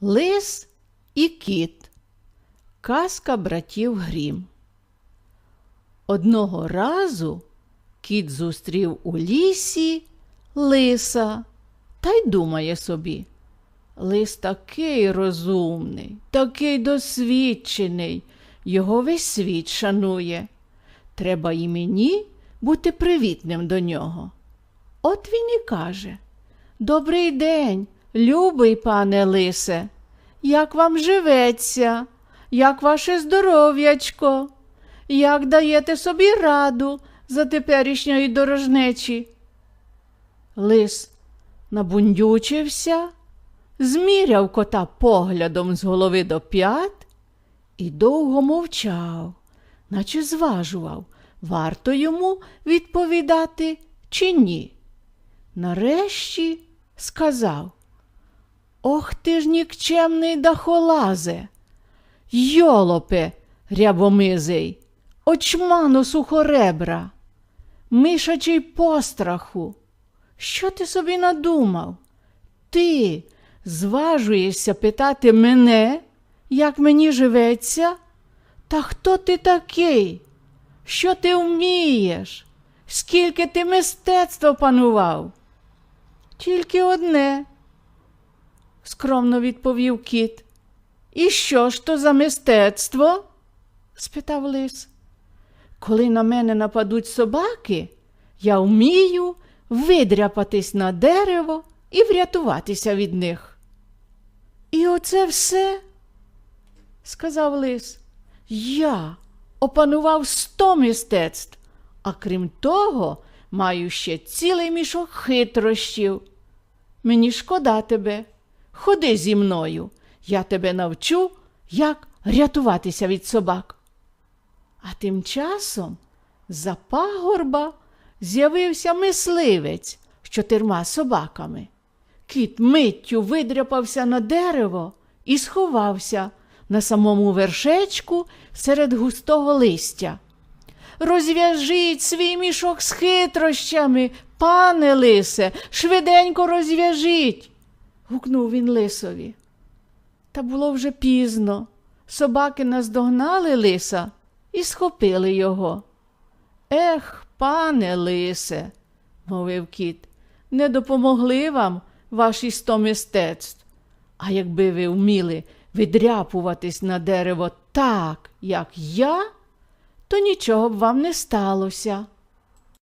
Лис і кіт. Казка братів Грім. Одного разу кіт зустрів у лісі лиса та й думає собі. Лис такий розумний, такий досвідчений, його весь світ шанує. Треба і мені бути привітним до нього. От він і каже Добрий день, любий пане лисе, як вам живеться, як ваше здоров'ячко, як даєте собі раду за теперішньої дорожнечі? Лис набундючився, зміряв кота поглядом з голови до п'ят і довго мовчав, наче зважував, варто йому відповідати чи ні. Нарешті сказав Ох ти ж нікчемний дахолазе, йолопе рябомизий, очману сухоребра, мишачий постраху. Що ти собі надумав? Ти зважуєшся питати мене, як мені живеться? Та хто ти такий? Що ти вмієш? Скільки ти мистецтва панував? Тільки одне, скромно відповів кіт. І що ж то за мистецтво? спитав лис. Коли на мене нападуть собаки, я вмію видряпатись на дерево і врятуватися від них. І оце все, сказав лис, я опанував сто мистецтв, а крім того, маю ще цілий мішок хитрощів. Мені шкода тебе. Ходи зі мною, я тебе навчу, як рятуватися від собак. А тим часом за пагорба з'явився мисливець з чотирма собаками. Кіт миттю видряпався на дерево і сховався на самому вершечку серед густого листя. Розв'яжіть свій мішок з хитрощами, пане лисе, швиденько розв'яжіть. Гукнув він лисові. Та було вже пізно. Собаки наздогнали лиса і схопили його. Ех, пане лисе, мовив кіт, не допомогли вам ваші сто мистецтв. А якби ви вміли відряпуватись на дерево так, як я, то нічого б вам не сталося.